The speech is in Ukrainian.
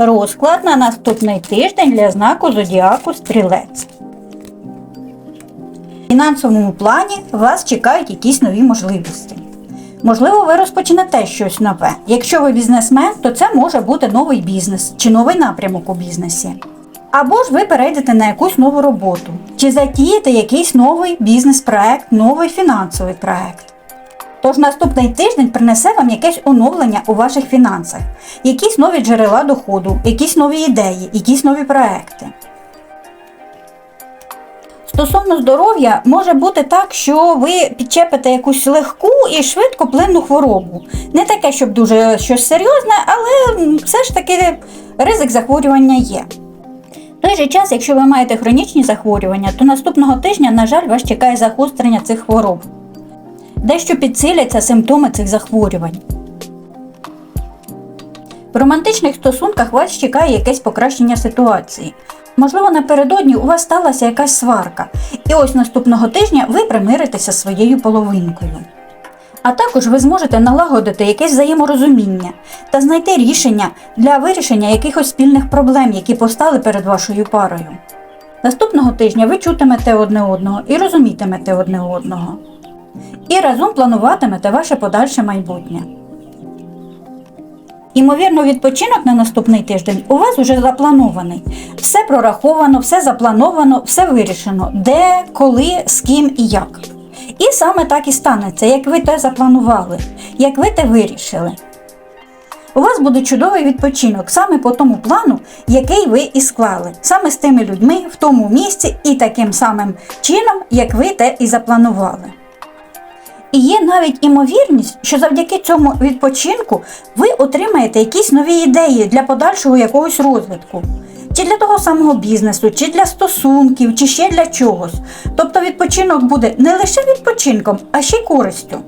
Розклад на наступний тиждень для знаку зодіаку стрілець. В фінансовому плані вас чекають якісь нові можливості. Можливо, ви розпочнете щось нове. Якщо ви бізнесмен, то це може бути новий бізнес чи новий напрямок у бізнесі. Або ж ви перейдете на якусь нову роботу, чи затієте якийсь новий бізнес-проект, новий фінансовий проект. Тож наступний тиждень принесе вам якесь оновлення у ваших фінансах, якісь нові джерела доходу, якісь нові ідеї, якісь нові проекти. Стосовно здоров'я, може бути так, що ви підчепите якусь легку і швидко плинну хворобу. Не таке, щоб дуже щось серйозне, але все ж таки ризик захворювання є. В той же час, якщо ви маєте хронічні захворювання, то наступного тижня, на жаль, вас чекає загострення цих хвороб. Дещо підсиляться симптоми цих захворювань. В романтичних стосунках вас чекає якесь покращення ситуації. Можливо, напередодні у вас сталася якась сварка, і ось наступного тижня ви примиритеся зі своєю половинкою. А також ви зможете налагодити якесь взаєморозуміння та знайти рішення для вирішення якихось спільних проблем, які постали перед вашою парою. Наступного тижня ви чутимете одне одного і розумітимете одне одного. І разом плануватимете ваше подальше майбутнє. Імовірно, відпочинок на наступний тиждень у вас вже запланований. Все прораховано, все заплановано, все вирішено, де, коли, з ким і як. І саме так і станеться, як ви те запланували, як ви те вирішили. У вас буде чудовий відпочинок саме по тому плану, який ви і склали, саме з тими людьми в тому місці і таким самим чином, як ви те і запланували. І є навіть імовірність, що завдяки цьому відпочинку ви отримаєте якісь нові ідеї для подальшого якогось розвитку. Чи для того самого бізнесу, чи для стосунків, чи ще для чогось. Тобто відпочинок буде не лише відпочинком, а ще й користю.